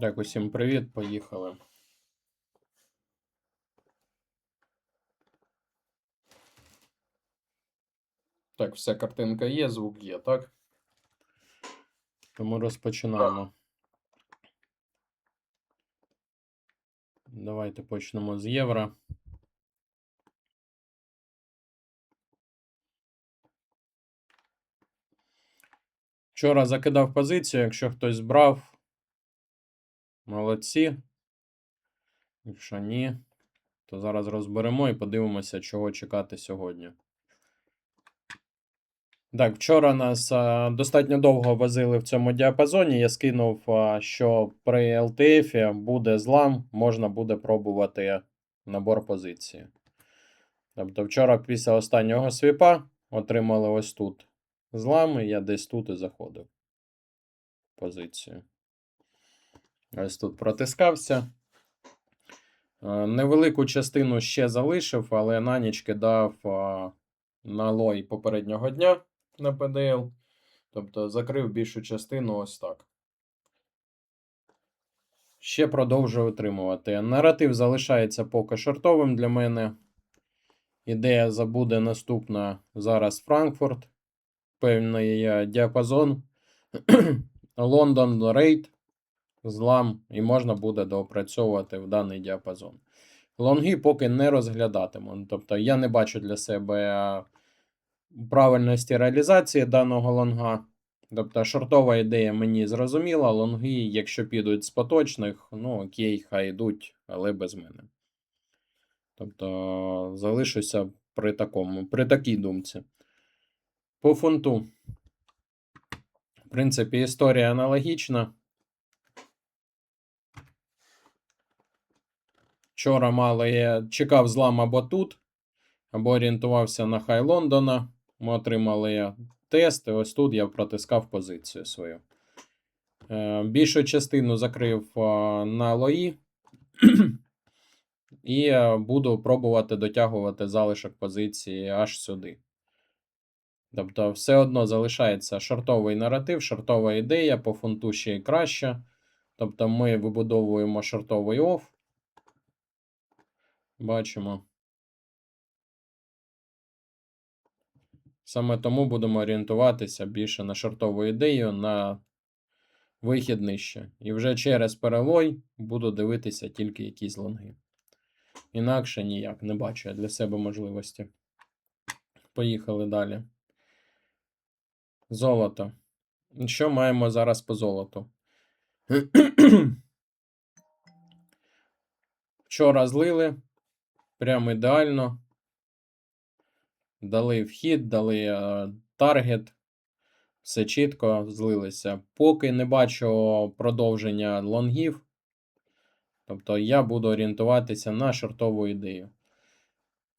Так, усім привіт, поїхали. Так, вся картинка є, звук є, так? Тому розпочинаємо. Давайте почнемо з євро. Вчора закидав позицію, якщо хтось збрав. Молодці. Якщо ні, то зараз розберемо і подивимося, чого чекати сьогодні. Так, вчора нас достатньо довго возили в цьому діапазоні. Я скинув, що при LTF буде злам, можна буде пробувати набор позиції. Тобто, вчора після останнього свіпа отримали ось тут злам, і я десь тут і заходив. Позицію. Ось тут протискався. Е, Невелику частину ще залишив, але на ніч кидав на лой попереднього дня на ПДЛ. Тобто закрив більшу частину ось так. Ще продовжую отримувати. Наратив залишається поки шортовим для мене. Ідея забуде наступна зараз Франкфурт. Певний е, діапазон. Лондон рейд злам, і можна буде доопрацьовувати в даний діапазон. Лонги поки не розглядатиму. Ну, Тобто я не бачу для себе правильності реалізації даного лонга. Тобто, шортова ідея мені зрозуміла. Лонги, якщо підуть з поточних, ну окей, хай йдуть, але без мене. Тобто залишуся при такому, при такій думці. По фунту. В принципі, історія аналогічна. Вчора мало я чекав злам або тут, або орієнтувався на хай Лондона. Ми отримали тест, і ось тут я протискав позицію свою. Е, Більшу частину закрив на лої. І е, буду пробувати дотягувати залишок позиції аж сюди. Тобто, все одно залишається шортовий наратив, шортова ідея, по фунту ще й краще. Тобто, ми вибудовуємо шортовий оф. Бачимо. Саме тому будемо орієнтуватися більше на шортову ідею, на вихід нижче. І вже через перелой буду дивитися тільки якісь лонги. Інакше ніяк не бачу я для себе можливості. Поїхали далі. Золото. Що маємо зараз по золоту? Вчора злили. Прям ідеально. Дали вхід, дали е, таргет. Все чітко злилися. Поки не бачу продовження лонгів. Тобто я буду орієнтуватися на шортову ідею.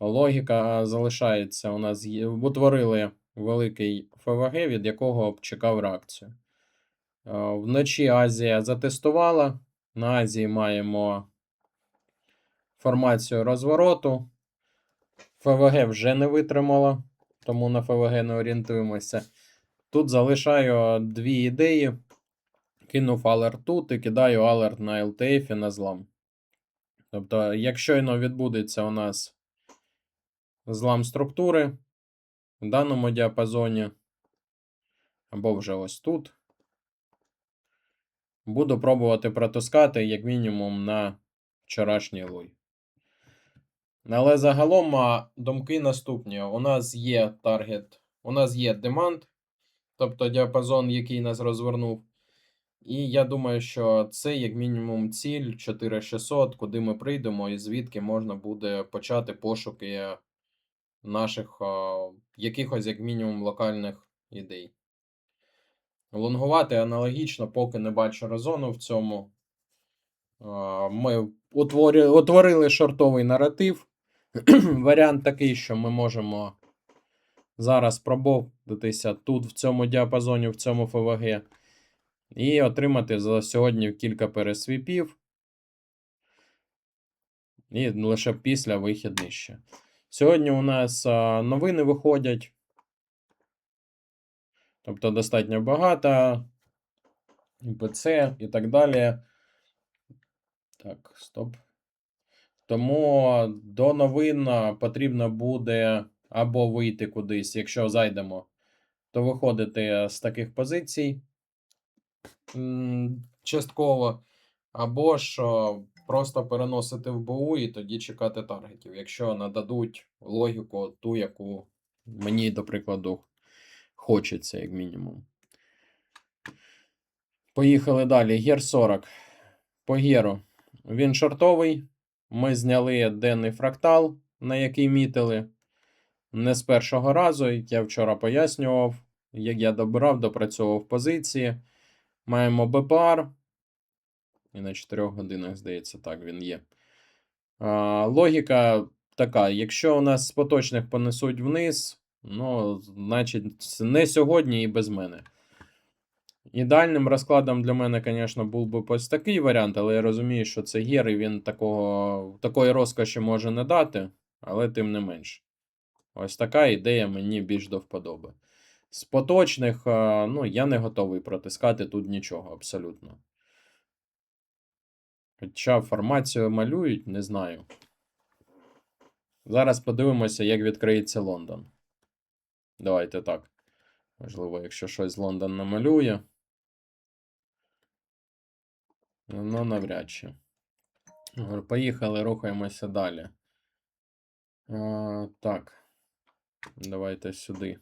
Логіка залишається. У нас утворили великий ФВГ, від якого б чекав реакцію. Е, Вночі Азія затестувала. На Азії маємо формацію розвороту. ФВГ вже не витримала, тому на ФВГ не орієнтуємося. Тут залишаю дві ідеї. Кинув алерт тут і кидаю алерт на LTF і на злам. Тобто, як щойно відбудеться у нас злам структури в даному діапазоні, або вже ось тут, буду пробувати протискати, як мінімум, на вчорашній луй. Але загалом думки наступні. У нас є таргет, у нас є демант, тобто діапазон, який нас розвернув. І я думаю, що це як мінімум ціль 4600, куди ми прийдемо, і звідки можна буде почати пошуки наших а, якихось, як мінімум, локальних ідей. Лонгувати аналогічно, поки не бачу резону в цьому. Ми утворили шортовий наратив. Варіант такий, що ми можемо зараз пробовтися тут, в цьому діапазоні, в цьому ФВГ, і отримати за сьогодні кілька пересвіпів. І лише після вихід нижче. Сьогодні у нас новини виходять. Тобто достатньо багато. ІПЦ і так далі. Так, стоп. Тому до новин потрібно буде або вийти кудись, якщо зайдемо, то виходити з таких позицій частково, або ж просто переносити в БУ і тоді чекати таргетів, якщо нададуть логіку ту, яку мені, до прикладу, хочеться, як мінімум. Поїхали далі. Гер 40. По геру. Він шортовий. Ми зняли денний фрактал, на який мітили. Не з першого разу, як я вчора пояснював, як я добирав, допрацьовував позиції. Маємо БПР. І на 4 годинах, здається, так він є. А, логіка така: якщо у нас з поточних понесуть вниз, ну, значить, не сьогодні і без мене. Ідеальним розкладом для мене, звісно, був би ось такий варіант, але я розумію, що це гір, і він такого, такої розкоші може не дати, але тим не менш. Ось така ідея мені більш до вподоби. З поточних, ну, я не готовий протискати тут нічого абсолютно. Хоча формацію малюють, не знаю. Зараз подивимося, як відкриється Лондон. Давайте так. Можливо, якщо щось Лондон намалює. Ну, навряд чи. Поїхали, рухаємося далі. А, так. Давайте сюди.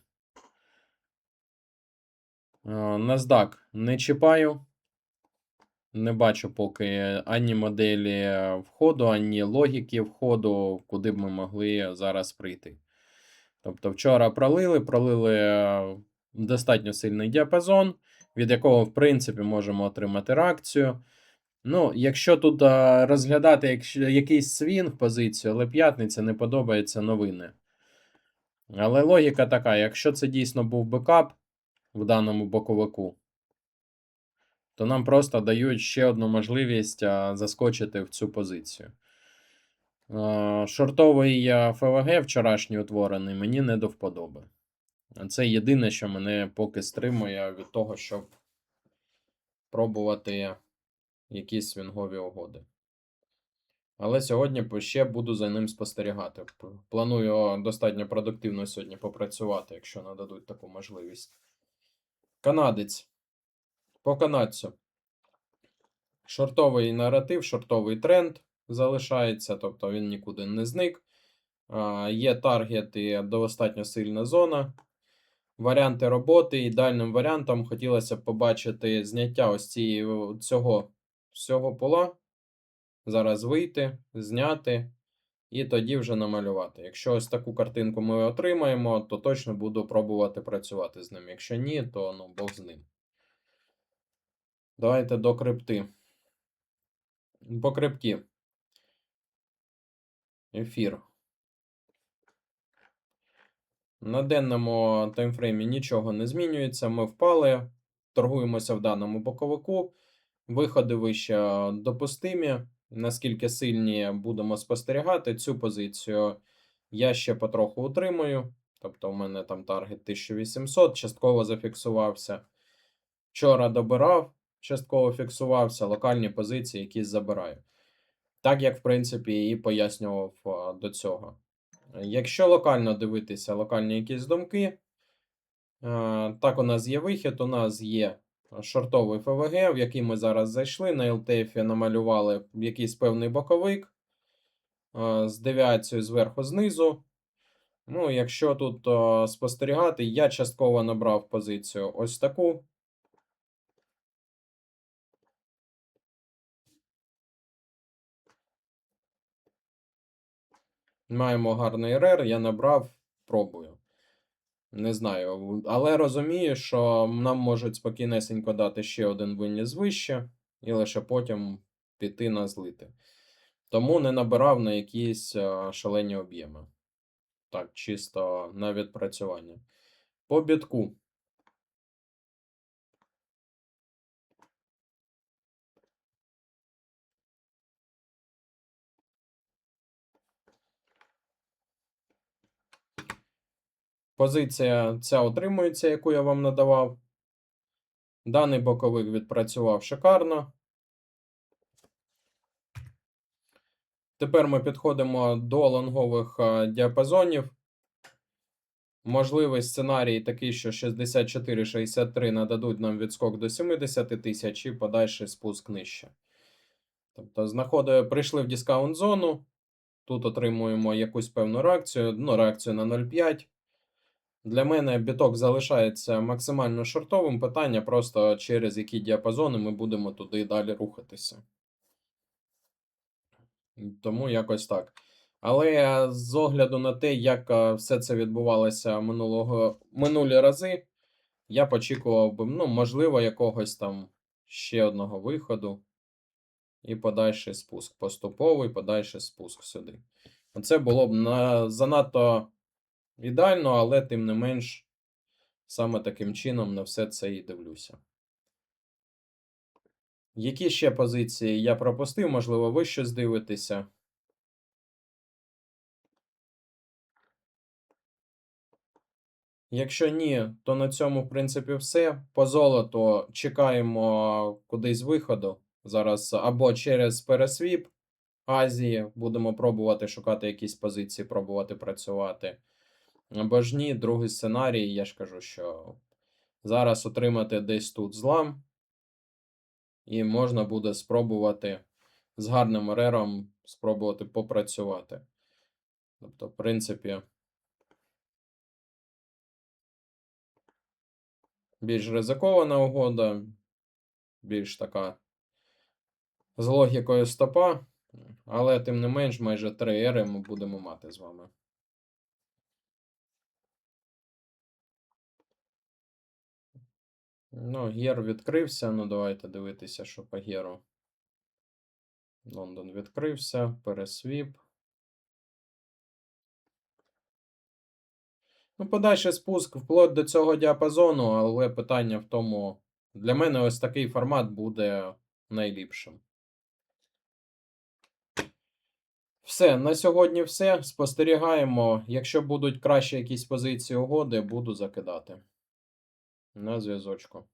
NASDAQ не чіпаю. Не бачу поки ані моделі входу, ані логіки входу, куди б ми могли зараз прийти. Тобто, вчора пролили, пролили е, достатньо сильний діапазон, від якого, в принципі, можемо отримати реакцію. Ну, якщо тут а, розглядати якщо, якийсь свінг позицію, але п'ятниця не подобається новини. Але логіка така: якщо це дійсно був бекап в даному боковику, то нам просто дають ще одну можливість а, заскочити в цю позицію. А, Шортовий ФВГ вчорашній утворений мені не до вподоби. Це єдине, що мене поки стримує від того, щоб пробувати якісь свінгові угоди. Але сьогодні ще буду за ним спостерігати. Планую достатньо продуктивно сьогодні попрацювати, якщо нададуть таку можливість. Канадець. По канадцю. Шортовий наратив, шортовий тренд залишається, тобто він нікуди не зник. Є таргет і достатньо сильна зона. Варіанти роботи. Ідеальним варіантом хотілося б побачити зняття ось цієї, цього всього пола. Зараз вийти, зняти і тоді вже намалювати. Якщо ось таку картинку ми отримаємо, то точно буду пробувати працювати з ним. Якщо ні, то ну, Бог з ним. Давайте до крипти. По крипті. Ефір. На денному таймфреймі нічого не змінюється. Ми впали, торгуємося в даному боковику. Виходи вище допустимі. Наскільки сильні будемо спостерігати цю позицію, я ще потроху утримую. Тобто, у мене там таргет 1800, частково зафіксувався. Вчора добирав, частково фіксувався, локальні позиції якісь забираю. Так як, в принципі, і пояснював до цього. Якщо локально дивитися, локальні якісь думки, так у нас є вихід, у нас є шортовий ФВГ, в який ми зараз зайшли. На LTF намалювали якийсь певний боковик е, з девіацією зверху знизу. Ну, якщо тут е, спостерігати, я частково набрав позицію ось таку. Маємо гарний РР, я набрав, пробую. Не знаю, але розумію, що нам можуть спокійнесенько дати ще один виніс вище, і лише потім піти на злити. Тому не набирав на якісь е, шалені об'єми. Так, чисто на відпрацювання. По бітку. Позиція ця утримується, яку я вам надавав. Даний боковик відпрацював шикарно. Тепер ми підходимо до лонгових е, діапазонів. Можливий сценарій такий, що 64-63 нададуть нам відскок до 70 тисяч і подальший спуск нижче. Тобто, знаходи, прийшли в дискаунт зону. Тут отримуємо якусь певну реакцію, ну, реакцію на 0,5. Для мене біток залишається максимально шортовим. Питання просто через які діапазони ми будемо туди далі рухатися. Тому якось так. Але з огляду на те, як е, все це відбувалося минулого, минулі рази, я очікував би, ну, можливо, якогось там ще одного виходу. І подальший спуск. Поступовий подальший спуск сюди. Це було б на, занадто ідеально, але тим не менш, саме таким чином на все це і дивлюся. Які ще позиції я пропустив? Можливо, ви щось дивитеся. Якщо ні, то на цьому, в принципі, все. По золоту чекаємо кудись виходу. Зараз або через пересвіп Азії будемо пробувати шукати якісь позиції, пробувати працювати. Або ж ні, другий сценарій, я ж кажу, що зараз отримати десь тут злам, і можна буде спробувати з гарним рером спробувати попрацювати. Тобто, в принципі, більш ризикована угода, більш така з логікою стопа, але тим не менш, майже 3 ери ми будемо мати з вами. Ну, Гер відкрився. Ну, давайте дивитися, що по Геру. Лондон відкрився, пересвіп. Ну, подальший спуск вплоть до цього діапазону, але питання в тому, для мене ось такий формат буде найліпшим. Все, на сьогодні все. Спостерігаємо. Якщо будуть краще якісь позиції угоди, буду закидати. На зв'язочку.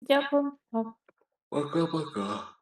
Дякую. Пока-пока.